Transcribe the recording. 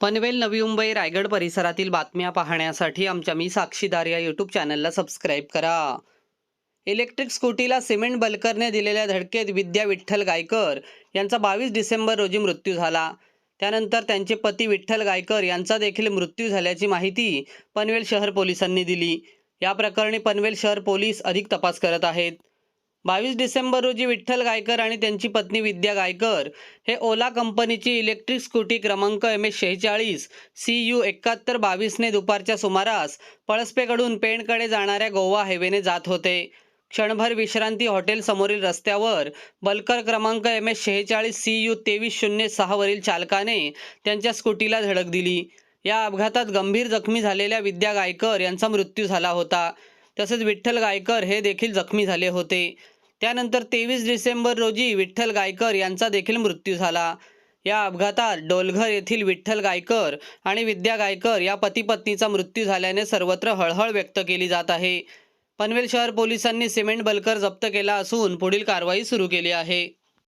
पनवेल नवी मुंबई रायगड परिसरातील बातम्या पाहण्यासाठी आमच्या मी साक्षीदार या यूट्यूब चॅनलला सबस्क्राईब करा. इलेक्ट्रिक स्कूटीला सिमेंट बलकरने दिलेल्या धडकेत विद्या विठ्ठल गायकर यांचा बावीस डिसेंबर रोजी मृत्यू झाला. त्यानंतर त्यांचे पती विठ्ठल गायकर यांचा देखील मृत्यू झाल्याची माहिती पनवेल शहर पोलिसांनी दिली. या प्रकरणी पनवेल शहर पोलीस अधिक तपास करत आहेत. बावीस डिसेंबर रोजी विठ्ठल गायकर आणि त्यांची पत्नी विद्या गायकर हे ओला कंपनीची इलेक्ट्रिक स्कूटी क्रमांक एम एस शेहेचाळीस सी यू एकाहत्तर बावीसने दुपारच्या सुमारास पळसपेकडून पेणकडे जाणाऱ्या गोवा हायवेने जात होते. क्षणभर विश्रांती हॉटेल समोरील रस्त्यावर बलकर क्रमांक एम एस शेहेचाळीस सी यू तेवीस शून्य सहावरील चालकाने त्यांच्या स्कूटीला धडक दिली. या अपघातात गंभीर जखमी झालेल्या विद्या गायकर यांचा मृत्यू झाला होता. तसेच विठ्ठल गायकर हे देखील जखमी झाले होते. त्यानंतर तेवीस डिसेंबर रोजी विठ्ठल गायकर यांचा देखील मृत्यू झाला. या अपघातात डोलघर येथील विठ्ठल गायकर आणि विद्या गायकर या पती पत्नीचा मृत्यू झाल्याने सर्वत्र हळहळ व्यक्त केली जात आहे. पनवेल शहर पोलिसांनी सिमेंट बलकर जप्त केला असून पुढील कारवाई सुरू केली आहे.